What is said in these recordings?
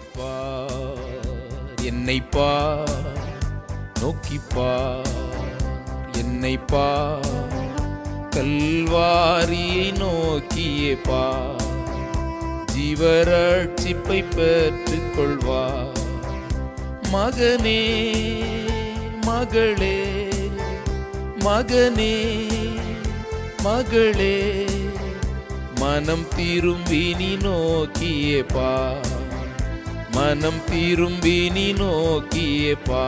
பார் என்னை பார் நோக்கி என்னை பார் கல்வாரியை நோக்கியே பார் ஜீவரட்சிப்பை பெற்றுக் கொள்வார். மகனே மகளே மகனே மகளே மனம் திரும்பி நீ நோக்கியே பா மனம் திரும்பி நீ நோக்கியே பா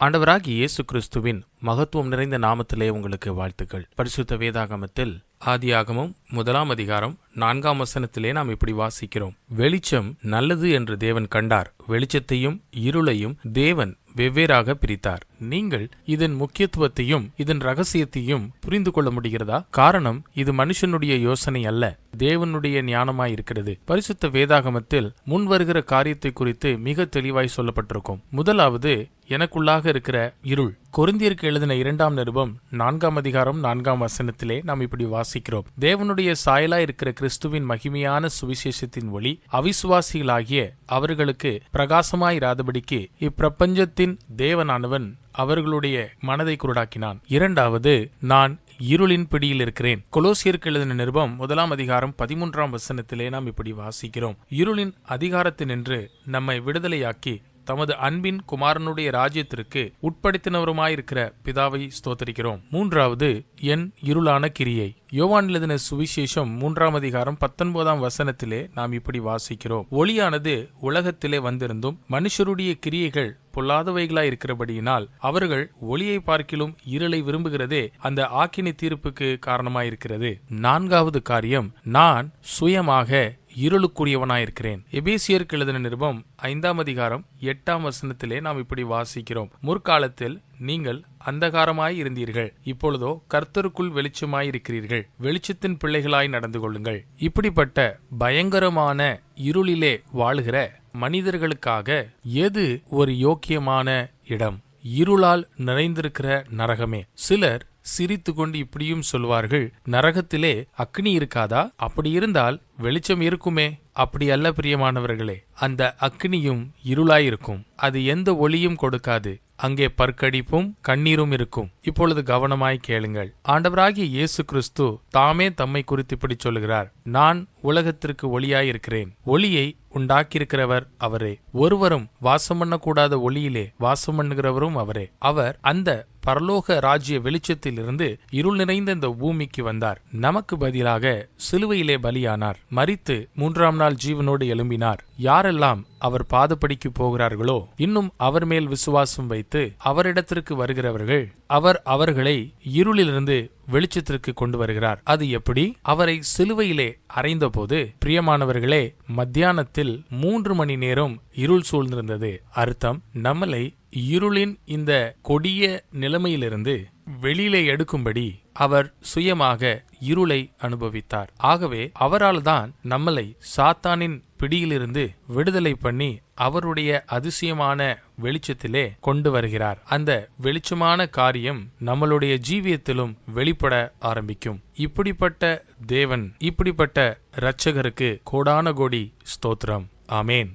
ஆண்டவராகிய இயேசு கிறிஸ்துவின் மகத்துவம் நிறைந்த நாமத்திலே உங்களுக்கு வாழ்த்துக்கள். பரிசுத்த வேதாகமத்தில் ஆதியாகமம் முதலாம் அதிகாரம் நான்காம் வசனத்திலே நாம் இப்படி வாசிக்கிறோம். வெளிச்சம் நல்லது என்று தேவன் கண்டார். வெளிச்சத்தையும் இருளையும் தேவன் வெவ்வேறாக பிரித்தார். நீங்கள் இதன் முக்கியத்துவத்தையும் இதன் ரகசியத்தையும் புரிந்து கொள்ள முடிகிறதா? காரணம் இது மனுஷனுடைய யோசனை அல்ல. தேவனுடைய ஞானமாய் இருக்கிறது. பரிசுத்த வேதாகமத்தில் முன் வருகிற காரியத்தை குறித்து மிக தெளிவாய் சொல்லப்பட்டிருக்கும். முதலாவது எனக்குள்ளாக இருக்கிற இருள். கொருந்தியருக்கு எழுதின இரண்டாம் நிருபம் நான்காம் அதிகாரம் நான்காம் வசனத்திலே நாம் இப்படி வாசிக்கிறோம். தேவனுடைய சாயலா இருக்கிற கிறிஸ்துவின் மகிமையான சுவிசேஷத்தின் ஒளி அவிசுவாசிகளாகிய அவர்களுக்கு பிரகாசமாயிராதபடிக்கு இப்பிரபஞ்சத்தின் தேவனானவன் அவர்களுடைய மனதை குருடாக்கினான். இரண்டாவது நான் இருளின் பிடியில் இருக்கிறேன். கொலோசியருக்கு எழுதின நிருபம் முதலாம் அதிகாரம் பதிமூன்றாம் வசனத்திலே நாம் இப்படி வாசிக்கிறோம். இருளின் அதிகாரத்தினின்று நம்மை விடுதலையாக்கி தமது அன்பின் குமாரனுடைய ராஜ்யத்திற்கு உட்படுத்தினவருமாயிருக்கிற பிதாவை ஸ்தோத்தரிக்கிறோம். மூன்றாவது என் இருளான கிரியை. யோவான் சுவிசேஷம் மூன்றாம் அதிகாரம் பத்தொன்பதாம் வசனத்திலே நாம் இப்படி வாசிக்கிறோம். ஒளியானது உலகத்திலே வந்திருந்தும் மனுஷருடைய கிரியைகள் பொல்லாதவைகளாய் இருக்கிறபடியினால் அவர்கள் ஒளியை பார்க்கிலும் இருளை விரும்புகிறதே அந்த ஆக்கினி தீர்ப்புக்கு காரணமாயிருக்கிறது. நான்காவது காரியம் நான் சுயமாக இருளுக்குரியவனாயிருக்கிறேன். எபேசியருக்கு எழுதின நிருபம் ஐந்தாம் அதிகாரம் எட்டாம் வசனத்திலே நாம் இப்படி வாசிக்கிறோம். முற்காலத்தில் நீங்கள் அந்தகாரமாய் இருந்தீர்கள். இப்பொழுதோ கர்த்தருக்குள் வெளிச்சமாய் இருக்கிறீர்கள் வெளிச்சத்தின் பிள்ளைகளாய் நடந்து கொள்ளுங்கள். இப்படிப்பட்ட பயங்கரமான இருளிலே வாழுகிற மனிதர்களுக்காக எது ஒரு யோக்கியமான இடம்? இருளால் நிறைந்திருக்கிற நரகமே. சிலர் சிரித்து கொண்டு இப்படியும் சொல்வார்கள் நரகத்திலே அக்னி இருக்காதா? அப்படி இருந்தால் வெளிச்சம் இருக்குமே. அப்படி அல்ல பிரியமானவர்களே அந்த அக்னியும் இருளாயிருக்கும். அது எந்த ஒளியும் கொடுக்காது. அங்கே பற்கடிப்பும் கண்ணீரும் இருக்கும். இப்பொழுது கவனமாய் கேளுங்கள். ஆண்டவராகிய இயேசு கிறிஸ்து தாமே தம்மை குறித்து இப்படி சொல்கிறார் நான் உலகத்திற்கு ஒளியாயிருக்கிறேன். ஒளியை உண்டாக்கியிருக்கிறவர் அவரே. ஒருவரும் வாசம் பண்ணக்கூடாத ஒளியிலே வாசம் பண்ணுகிறவரும் அவரே. அவர் அந்த பரலோக ராஜ்ய வெளிச்சத்திலிருந்து இருள் நிறைந்த இந்த பூமிக்கு வந்தார். நமக்கு பதிலாக சிலுவையிலே பலியானார். மரித்து மூன்றாம் நாள் ஜீவனோடு எழும்பினார். யாரெல்லாம் அவர் பாதப்படிக்கு போகிறார்களோ இன்னும் அவர் மேல் விசுவாசம் வைத்து அவரிடத்திற்கு வருகிறவர்கள் அவர் அவர்களை இருளிலிருந்து வெளிச்சத்திற்கு கொண்டு வருகிறார். அது எப்படி? அவரை சிலுவையிலே அறைந்தபோது பிரியமானவர்களே மத்தியானத்தில் மூன்று மணி நேரம் இருள் சூழ்ந்திருந்தது. அர்த்தம் நம்மளை இருளின் இந்த கொடிய நிலைமையிலிருந்து வெளியிலே எடுக்கும்படி அவர் சுயமாக இருளை அனுபவித்தார். ஆகவே அவரால் தான் நம்மளை சாத்தானின் பிடியிலிருந்து விடுதலை பண்ணி அவருடைய அதிசயமான வெளிச்சத்திலே கொண்டு வருகிறார். அந்த வெளிச்சமான காரியம் நம்மளுடைய ஜீவியத்திலும் வெளிப்பட ஆரம்பிக்கும். இப்படிப்பட்ட தேவன் இப்படிப்பட்ட இரட்சகருக்கு கோடான கோடி ஸ்தோத்திரம். ஆமேன்.